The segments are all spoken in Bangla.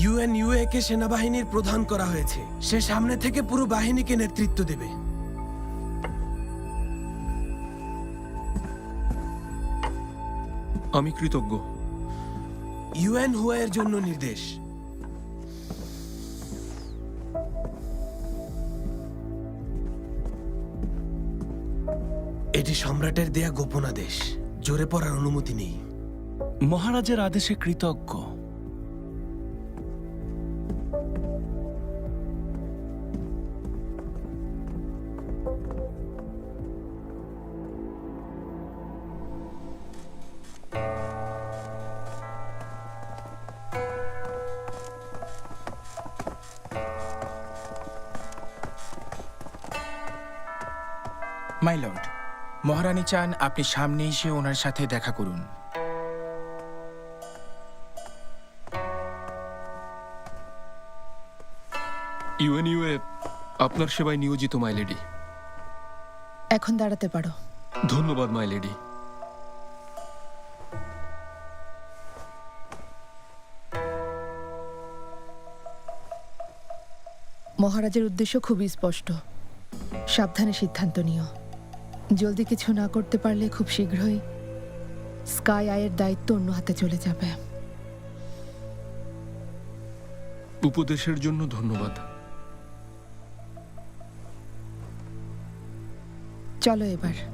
ইউএনইউএ কে সেনাবাহিনীর প্রধান করা হয়েছে। সে সামনে থেকে পুরো বাহিনীকে নেতৃত্ব দেবে। আমি কৃতজ্ঞ। ইউএন হুয়ায়ের জন্য নির্দেশ। এটি সম্রাটের দেয়া গোপনাদেশ। জোরে পড়ার অনুমতি নেই। মহারাজের আদেশে কৃতজ্ঞ। মাই লর্ড মহারানী চান আপনি সামনে এসে ওনার সাথে দেখা করুন। ইউএনইউএ আপনার সেবায় নিয়োজিত মাই লেডি। এখন দাঁড়াতে পারো। ধন্যবাদ মাই লেডি। মহারাজের উদ্দেশ্য খুবই স্পষ্ট। সাবধানে সিদ্ধান্ত নিও। জলদি কিছু না করতে পারলে খুব শীঘ্রই স্কাই আয়ের দায়িত্ব অন্য হাতে চলে যাবে। উপদেশের জন্য ধন্যবাদ। চলো এবার।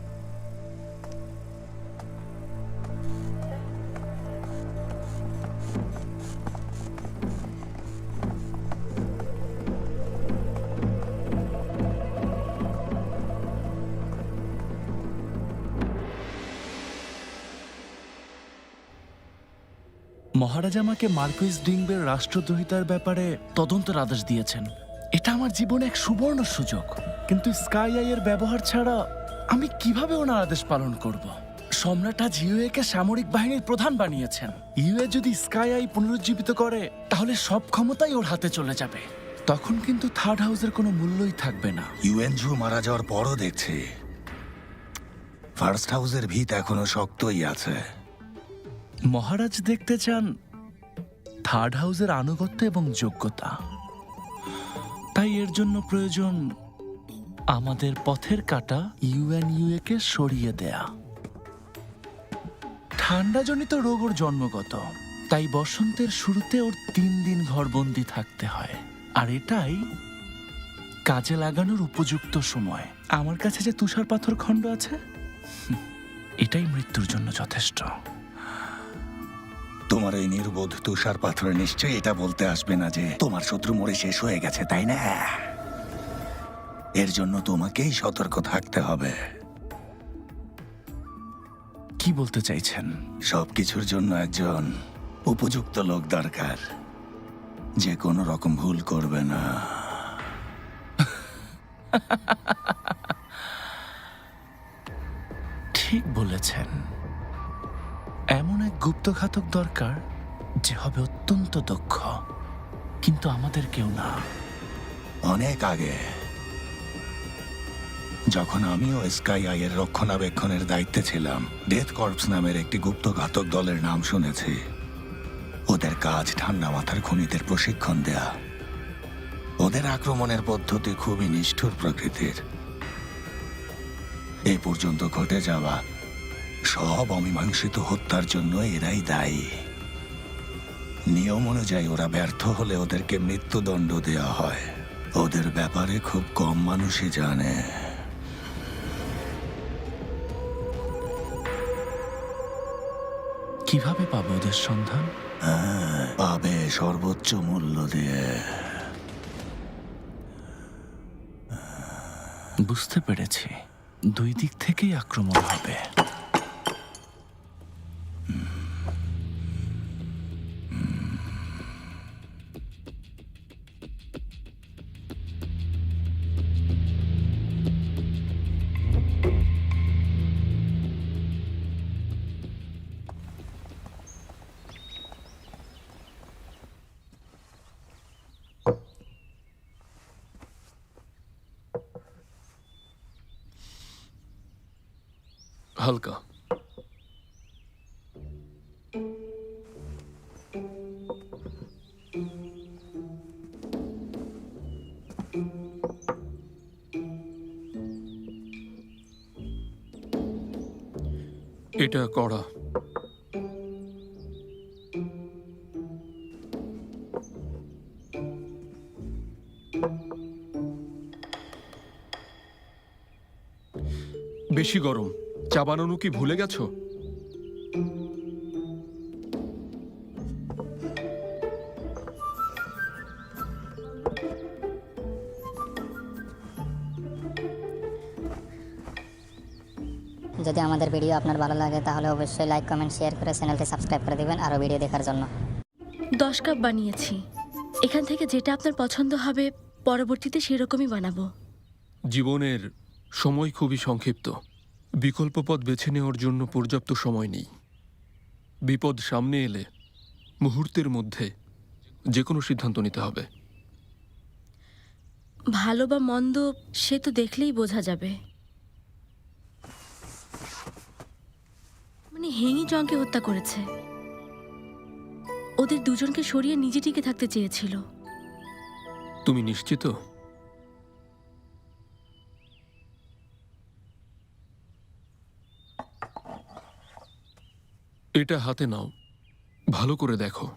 মহারাজ আমাকে মার্কুইস ডিংবের রাষ্ট্রদ্রোহিতার ব্যাপারে তদন্তের আদেশ দিয়েছেন। এটা আমার জীবনে এক সুবর্ণ সুযোগ। কিন্তু স্কাই আইয়ের ব্যবহার ছাড়া আমি কীভাবে ওনার আদেশ পালন করব? সম্রাট আজ ইউএ কে সামরিক বাহিনীর প্রধান বানিয়েছেন। ইউএ যদি স্কাই আই পুনরুজ্জীবিত করে, তাহলে সব ক্ষমতাই ওর হাতে চলে যাবে। তখন কিন্তু থার্ড হাউসের কোনো মূল্যই থাকবে না। ইউএনজু মারা যাওয়ার পরও দেখছি। ফার্স্ট হাউসের ভিত এখনও শক্তই আছে। মহারাজ দেখতে চান থার্ড হাউসের আনুগত্য এবং যোগ্যতা। তাই এর জন্য প্রয়োজন আমাদের পথের কাটা ইউএনইউএ কে সরিয়ে দেয়া। ঠান্ডাজনিত রোগ ওর জন্মগত, তাই বসন্তের শুরুতে ওর তিন দিন ঘরবন্দি থাকতে হয়। আর এটাই কাজে লাগানোর উপযুক্ত সময়। আমার কাছে যে তুষার পাথর খণ্ড আছে এটাই মৃত্যুর জন্য যথেষ্ট। তোমার এই নির্বোধ তুষার পাথরে নিশ্চয়ই এটা বলতে আসবে না যে তোমার শত্রু মরে শেষ হয়ে গেছে তাই না? এর জন্য তোমাকেই সতর্ক থাকতে হবে। কি বলতে চাইছেন? সবকিছুর জন্য একজন উপযুক্ত লোক দরকার। যে কোনো রকম ভুল করবে না। ঠিক বলেছেন। এমন এক গুপ্তঘাতক দরকার যে হবে অত্যন্ত দক্ষ, কিন্তু আমাদের কেউ না। অনেক আগে, যখন আমিও স্কাই আইয়ের রক্ষণাবেক্ষণের দায়িত্বে ছিলাম, ডেথ কর্পস নামের একটি গুপ্ত ঘাতক দলের নাম শুনেছি। ওদের কাজ ঠান্ডা মাথার খুনিদের প্রশিক্ষণ দেয়া। ওদের আক্রমণের পদ্ধতি খুবই নিষ্ঠুর প্রকৃতির। এ পর্যন্ত ঘটে যাওয়া সব অমীমাংসিত হত্যার জন্য এরাই দায়ী। নিয়ম অনুযায়ী ওরা ব্যর্থ হলে ওদেরকে মৃত্যুদণ্ড দেওয়া হয়। ওদের ব্যাপারে খুব কম মানুষই জানে। কীভাবে পাবো ওদের সন্ধান? পাবে সর্বোচ্চ মূল্য দিয়ে। বুঝতে পেরেছি। দুই দিক থেকেই আক্রমণ হবে। हल्का এটা কড়া। বেশি গরম। চা বানানো কি ভুলে গেছো? যদি আমাদের ভিডিও আপনার ভালো লাগে তাহলে অবশ্যই লাইক কমেন্ট শেয়ার করে চ্যানেলটি সাবস্ক্রাইব করে দেবেন আরও ভিডিও দেখার জন্য। দশ কাপ বানিয়েছি। এখান থেকে যেটা আপনার পছন্দ হবে পরবর্তীতে সেরকমই বানাবো। জীবনের সময় খুবই সংক্ষিপ্ত। বিকল্প পথ বেছে নেওয়ার জন্য পর্যাপ্ত সময় নেই। বিপদ সামনে এলে মুহূর্তের মধ্যে যে কোনো সিদ্ধান্ত নিতে হবে। ভালো বা মন্দ সে তো দেখলেই বোঝা যাবে। মানে হেঙি জংকে হত্যা করেছে। ওদের দুজনকে সরিয়ে নিজে টিকে থাকতে চেয়েছিল। তুমি নিশ্চিত? এটা হাতে নাও। ভালো করে দেখো।